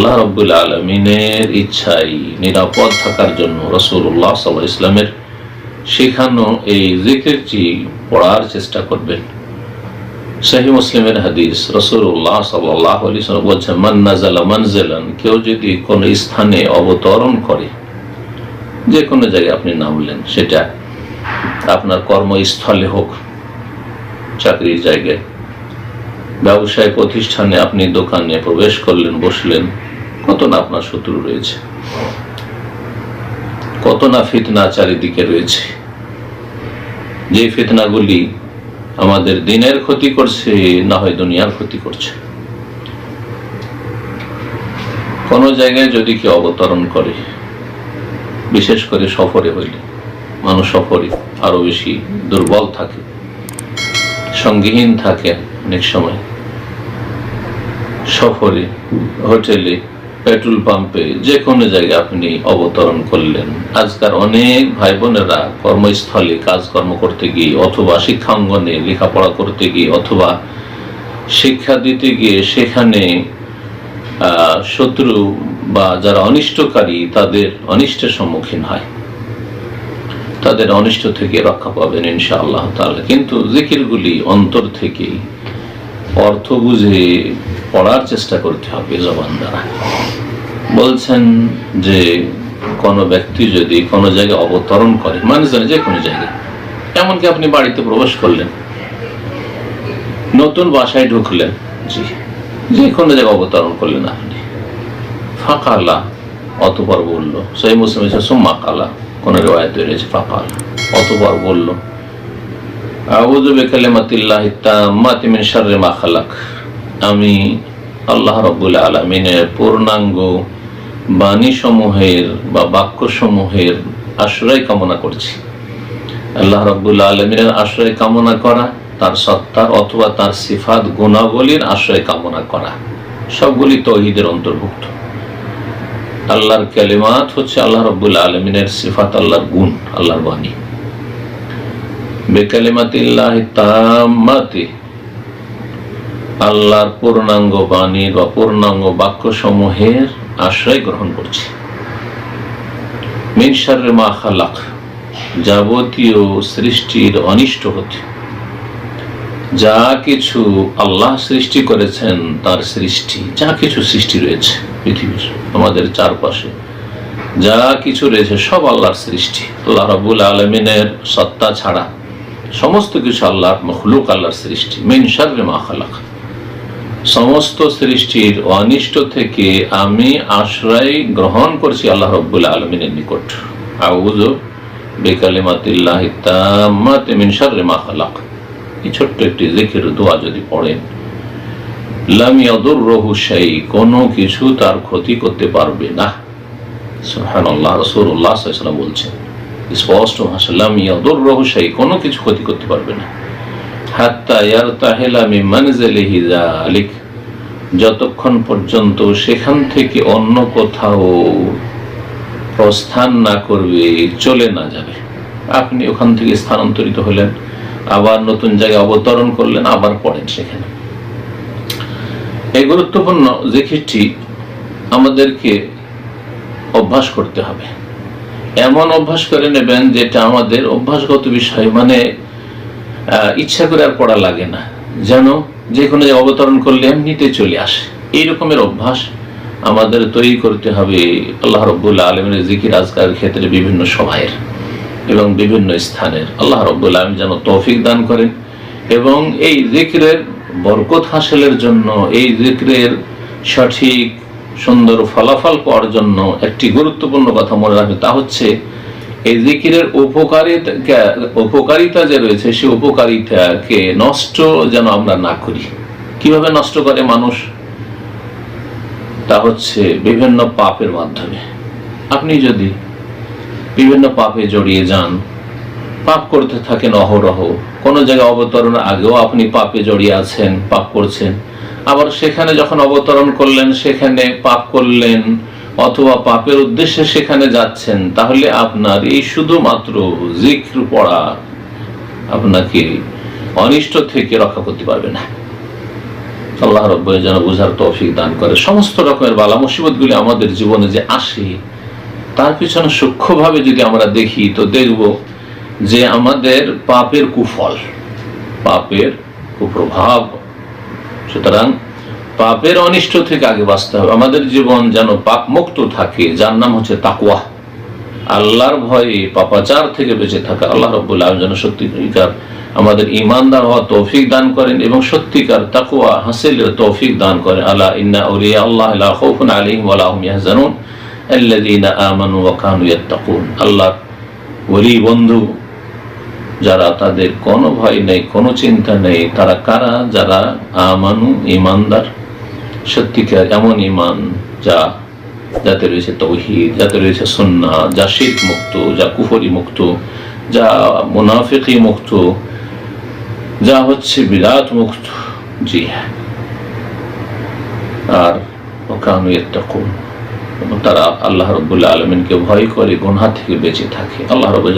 আল্লাহ রব্বুল আলমিনের ইচ্ছাই নিরাপদ থাকার জন্য রসুল্লাহ সাল্লাহ ইসলামের শেখানো এই জিকিরটি পড়ার চেষ্টা করবেন। সাহি মুসলিমের হাদিস রসুল্লাহ সাল্লাহ আলি বলছেন মান্নাজালা মানজেলান কেউ যদি কোনো স্থানে অবতরণ করে যে কোনো জায়গায় আপনি নামলেন সেটা আপনার কর্মস্থলে হোক, চাকরির জায়গায় ব্যবসায় প্রতিষ্ঠানে আপনি দোকানে প্রবেশ করলেন, বসলেন কত না আপনার শত্রু রয়েছে। কত না ফিতনা চারিদিকে রয়েছে। যে ফিতনাগুলি আমাদের দিনের ক্ষতি করছে, না হয় দুনিয়ার ক্ষতি করছে। কোন জায়গায় যদি কেউ অবতরণ করে, বিশেষ করে সফরে হইলে, মানুষ সফরে আরও বেশি দুর্বল থাকে, সঙ্গীহীন থাকে অনেক সময়। সফরে, হোটেলে পেট্রোল পাম্পে যে কোনো জায়গায় আপনি অবতরণ করলেন। আজকাল অনেক ভাই বোনেরা কর্মস্থলে কাজকর্ম করতে গিয়ে অথবা শিক্ষাঙ্গনে লেখাপড়া করতে গিয়ে অথবা শিক্ষা দিতে গিয়ে সেখানে শত্রু বা যারা অনিষ্টকারী তাদের অনিষ্টের সম্মুখীন হয়। তাদের অনিষ্ট থেকে রক্ষা পাবেন ইনশা আল্লাহ তাহলে কিন্তু জিকিরগুলি অন্তর থেকে অর্থ বুঝে পড়ার চেষ্টা করতে হবে জবান দ্বারা। বলছেন যে কোনো ব্যক্তি যদি কোনো জায়গায় অবতরণ করে মানে জানে যে কোনো জায়গায়, এমনকি আপনি বাড়িতে প্রবেশ করলেন, নতুন বাসায় ঢুকলেন, জি, যে কোনো জায়গায় অবতরণ করলেন আপনি। ফাঁকা আল্লাহ অতপর বলল সেই মুসলিম সোম্মা কালা, কোন রেওয়ায়ত রয়েছে ফাঁকা আল্লাহ অতপর বলল, আউযু বিকালিমাতিল্লাহি তাম্মাতি মিন শাররি মা খালাক। আমি আল্লাহ রব্বুল আলমিনের পূর্ণাঙ্গ বাণীসমূহের বা বাক্যসমূহের আশ্রয় কামনা করছি। আল্লাহ রব্বুল আলমিনের আশ্রয় কামনা করা, তার সত্তার অথবা তার সিফাত গুণাবলীর আশ্রয় কামনা করা, সবগুলি তহিদের অন্তর্ভুক্ত। আল্লাহর ক্যালিমাত হচ্ছে আল্লাহ রব্বুল আলমিনের সিফাত, আল্লাহর গুণ, আল্লাহর বাণী। বেকালিমাতিল্লাহ তাম্মাতি আল্লাহর পূর্ণাঙ্গ বাণীর বা পূর্ণাঙ্গ বাক্য সমূহের আশ্রয় গ্রহণ করছি। মিনসার মা খালাক, যাবতীয় সৃষ্টির অনিষ্ট হতে। যা কিছু আল্লাহ সৃষ্টি করেছেন, তার সৃষ্টি, যা কিছু সৃষ্টি রয়েছে পৃথিবীর, আমাদের চারপাশে, যা কিছু রয়েছে, সব আল্লাহর সৃষ্টি। আল্লাহ রবুল আলমিনের সত্তা ছাড়া সমস্ত কিছু আল্লাহর মখলুক, আল্লাহর সৃষ্টি। মিন শার্রে মা খালাক। সমস্ত সৃষ্টির অনিষ্ট থেকে আমি আশ্রয় গ্রহণ করছি আল্লাহ রব্বুল আলমিনের নিকট। খালাক। এই ছোট্ট একটি জিকির, দোয়া যদি পড়েন, লাম ইয়াদুররহু শাই কোনো কিছু তার ক্ষতি করতে পারবে না। আলাইহি ওয়াসাল্লাম বলছেন, স্পষ্ট ভাষা লাম ইয়াদুররহু শাই কোনো কিছু ক্ষতি করতে পারবে না। যতক্ষণ পর্যন্ত সেখান থেকে অন্য কোথাও প্রস্থান না করবে, চলে না যাবে। আপনি ওখান থেকে স্থানান্তরিত হলেন, আবার নতুন জায়গায় অবতরণ করলেন, আবার পড়েন সেখানে। এই গুরুত্বপূর্ণ যে জিকিরটি আমাদেরকে অভ্যাস করতে হবে। এমন অভ্যাস করে নেবেন যেটা আমাদের অভ্যাসগত বিষয় মানে ইচ্ছা করে আর পড়া লাগে না। যেন যে কোনো অবতরণ করলে এমনিতে চলে আসে। এই রকমের অভ্যাস আমাদের তৈরি করতে হবে আল্লাহ রব্বুল্লাহ আলমের জিকির আজকার ক্ষেত্রে বিভিন্ন সময়ের এবং বিভিন্ন স্থানের। আল্লাহ রব্বুল্লাহ আলম যেন তৌফিক দান করেন এবং এই জিকিরের বরকত হাসিলের জন্য, এই জিকিরের সঠিক সুন্দর ফলাফল পাওয়ার জন্য একটি গুরুত্বপূর্ণ কথা মনে রাখবে। তা হচ্ছে এই জিকিরের উপকারিতা উপকারিতা যে রয়েছে, সে উপকারিতাকে নষ্ট যেন আমরা না করি। কীভাবে নষ্ট করে মানুষ? তা হচ্ছে বিভিন্ন পাপের মাধ্যমে। আপনি যদি বিভিন্ন পাপে জড়িয়ে যান, পাপ করতে থাকেন অহরহ। কোনো জায়গায় অবতরণের আগেও আপনি পাপে জড়িয়ে আছেন, পাপ করছেন। আবার সেখানে যখন অবতরণ করলেন, সেখানে পাপ করলেন অথবা পাপের উদ্দেশ্যে সেখানে যাচ্ছেন, তাহলে আপনার এই শুধুমাত্র জিক্র পড়া আপনাকে অনিষ্ট থেকে রক্ষা করতে পারবে না। আল্লাহ রব্বই যেন বুঝার তৌফিক দান করে। সমস্ত রকমের বালা মুসিবতগুলি আমাদের জীবনে যে আসে, তার পিছনে সূক্ষ্মভাবে যদি আমরা দেখি, তো দেখব যে আমাদের পাপের কুফল, পাপের কুপ্রভাব। সুতরাং পাপের অনিষ্ট থেকে আগে বাঁচতে হবে। আমাদের জীবন যেন পাপ মুক্ত থাকে, যার নাম হচ্ছে তাকুয়া আল্লাহর ভয়ে পাপাচার থেকে বেঁচে থাকা। আল্লাহ রব্বুল আলম যেন সত্যিকার আমাদের ইমানদার হওয়া তৌফিক দান করেন এবং সত্যিকার তাকুয়া হাসিলের তৌফিক দান করেন। আল্লাহ ইন্না উলিয়া আল্লাহ আলাইহিম ওয়া লা ইয়াহজানুন। আল্লাযীনা আমানু ওয়া কানু ইয়াত্তাকুন। আল্লাহর ওলি বন্ধু যারা তাদের কোনো ভয় নেই, কোনো চিন্তা নেই, তারা কারা? যারা আমানু ইমানদার সত্যিকার এমন ইমান যা, যাতে রয়েছে তৌহিদ, যাতে রয়েছে সন্না যা শিখ মুক্ত, যা কুফরি মুক্ত, যা মুনাফিকি মুক্ত, যা হচ্ছে বিরাট মুক্ত। জি হ্যাঁ। আর তারা আল্লাহ রবুল্লাহ আলমিনকে ভয় করে, গুনহা থেকে বেঁচে থাকে। আল্লাহ রব